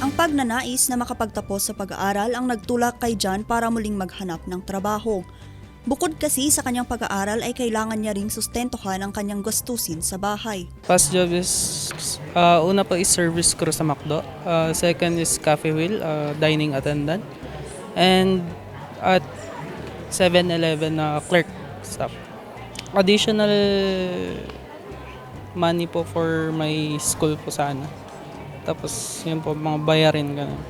Ang pagnanais na makapagtapos sa pag-aaral ang nagtulak kay John para muling maghanap ng trabaho. Bukod kasi sa kanyang pag-aaral ay kailangan niya ring sustentuhan ang kanyang gastusin sa bahay. Past job is, uh, una po is service crew sa McDo. Uh, second is cafe wheel, uh, dining attendant. And at 7-Eleven na clerk staff. Additional money po for my school po sana. Tapos yun po, mga bayarin ganun.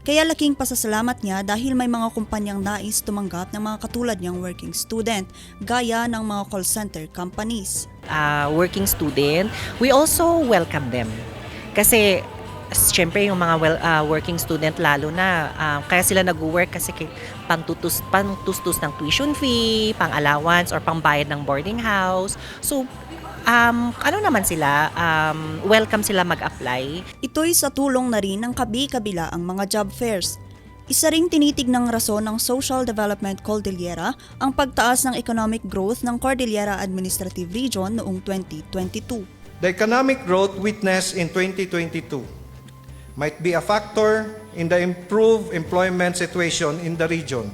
Kaya laking pasasalamat niya dahil may mga kumpanyang nais tumanggap ng mga katulad niyang working student, gaya ng mga call center companies. uh, working student, we also welcome them. Kasi syempre yung mga well, uh, working student lalo na uh, kaya sila nag-work kasi pangtutus pangtustus ng tuition fee, pang allowance or pangbayad ng boarding house. So um, ano naman sila, um, welcome sila mag-apply. Ito'y sa tulong na rin ng kabi-kabila ang mga job fairs. Isa ring tinitignang rason ng Social Development Cordillera ang pagtaas ng economic growth ng Cordillera Administrative Region noong 2022. The economic growth witnessed in 2022 might be a factor in the improved employment situation in the region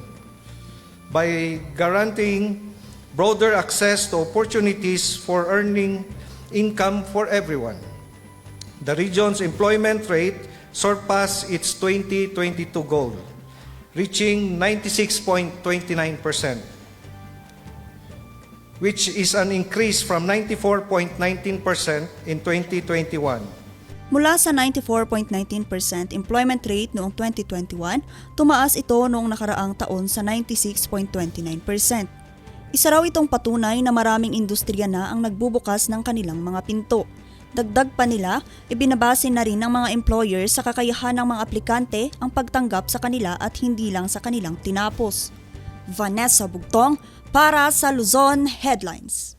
by guaranteeing broader access to opportunities for earning income for everyone. The region's employment rate surpassed its 2022 goal, reaching 96.29%, which is an increase from 94.19% in 2021. Mula sa 94.19% employment rate noong 2021, tumaas ito noong nakaraang taon sa 96.29%. Isa raw itong patunay na maraming industriya na ang nagbubukas ng kanilang mga pinto. Dagdag pa nila, ibinabase na rin ng mga employers sa kakayahan ng mga aplikante ang pagtanggap sa kanila at hindi lang sa kanilang tinapos. Vanessa Bugtong para sa Luzon Headlines.